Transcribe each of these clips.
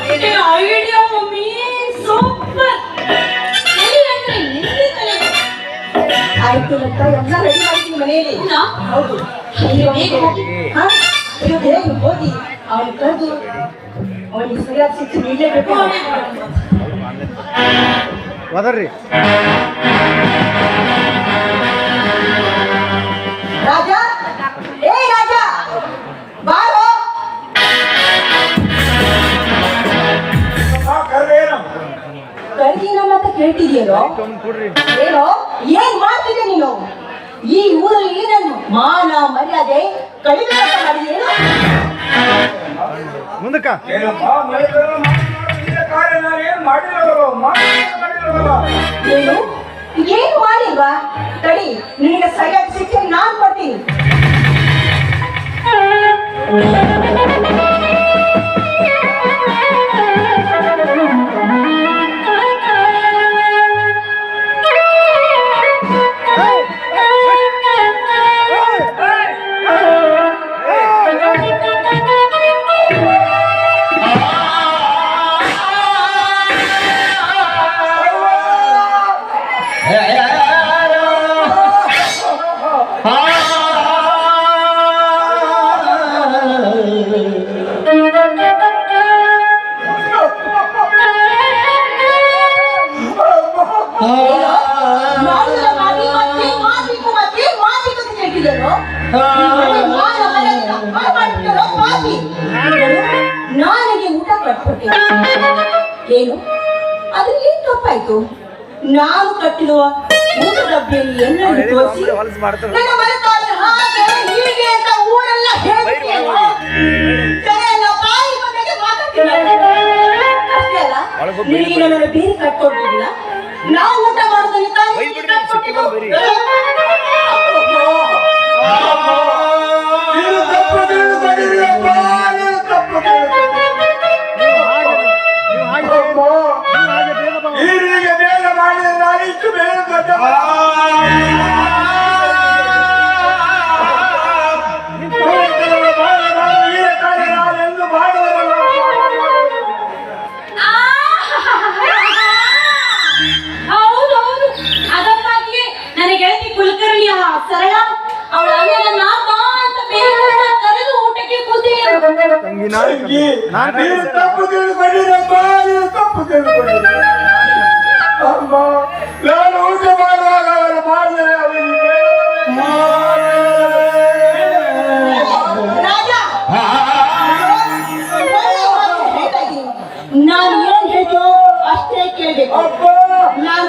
Idea mummy super. ಆಯ್ತು ಅಂತ ಎಲ್ಲ ರೆಡಿ ಮಾಡ್ತೀನಿ ಮನೆಯಲ್ಲಿ. ಹೌದಾ? ಹೋಗಿ. ಹೋಗಿ ಅವನು ಕರೆದು ಅವನಿಗೆ ಸರಿಯಾದ ಶಿಕ್ಷೆ ನೀಡಲೇಬೇಕು. ಹೋದರ್ರಿ ಕರ್ದಿನ ಮತ್ತೆ ಕೇಳ್ತಿದ್ಯೇನೋ? ಏನೋ? ಏನ್ ಮಾಡ್ತಿದ್ದೆ ನೀನು? ಈ ಊರಲ್ಲಿ ನನ್ನ ಮಾನ ಮರ್ಯಾದೆ ಕಡಿಮೆ ಮಾಡಿದೇನು ಮುಂದಕ್ಕ. ಏನು ಮನೆಗೆಲ್ಲ ಮಾಡಿದ ಕಾರ್ಯ ನಾನು ಏನ್ ಮಾಡಿಲ್ವಾ? ತಡಿ ನಿನ್ನ ಸರಿಯಾದ ಶಿಕ್ಷೆ ನಾನ್ ನಿನಗೆ ಊಟ ಕಟ್ಕೊಟ್ಟೆ ಏನು? ಅದ್ರಲ್ಲಿ ತಪ್ಪಾಯ್ತು? ನಾನು ಕಟ್ಟಿರುವ ಮೂರು ಡಬ್ಬಿಯಲ್ಲಿ ಎಣ್ಣೆ ತೋರಿಸಿ ಹೊಲಸು ಮಾಡ್ತಾರೆ. ನನ್ನ ಮನೆತಾಯಿ ಹಾಗೆ ಹೀಗೆ ಅಂತ ಊರೆಲ್ಲ ಹೇಳ್ತಿದ್ಯೇನೋ? ಜನ ಎಲ್ಲ ಬಾಯಿ ಬಂದಾಗೆ ಮಾತಾಡ್ತಿದ್ದಾರೆ. ಅಷ್ಟೇ ಅಲ್ಲ, ಒಳಗ್ ಹೋಗ್ ಬೈದು ನಿನಗೆ ನನ್ನನ್ನು ಬೇರೆ ನಾವು ಊಟ ಮಾಡೋದನ್ನ ತಾನೇ ಸರಳ ಅವಳ ಅಣ್ಣನ ಬಾ ಅಂತ ಬೇರೆ ಕರೆದು ಊಟಕ್ಕೆ ಕೂತಿದ್ರು ತಂಗಿ ನಾನು ತಂಗಿ, ನಾನು ನೀನು ತಪ್ಪು ತಿಳಿದುಕೊಂಡಿರಪ್ಪ ನೀನು ತಪ್ಪು ತಿಳಿದುಕೊಂಡಿದ್ದೀಯ. ಅಮ್ಮ ನಾನು ಊಟ ಮಾಡುವಾಗ ಅವರು ಮಾಡಿದರೆ ಅವರಿಗೆ ರಾಜ ನಾನು ಏನ್ ಹೇಳ್ತೋ ಅಷ್ಟೇ ಕೇಳ್ಬೇಕು ಅಪ್ಪ ನಾನು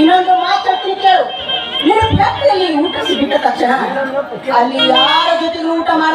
ಇನ್ನೊಂದು ಮಾತಾಡ್ತೀನಿ ಕೇಳು ನಿನ್ನ ಫ್ಯಾಕ್ಟ್ರಿಯಲ್ಲಿ ಊಟ ಸಿಕ್ಕಿದ ತಕ್ಷಣ ಅಲ್ಲಿ ಯಾರ ಜೊತೆಗೂ ಊಟ ಮಾಡ್ಕೊಡೋದು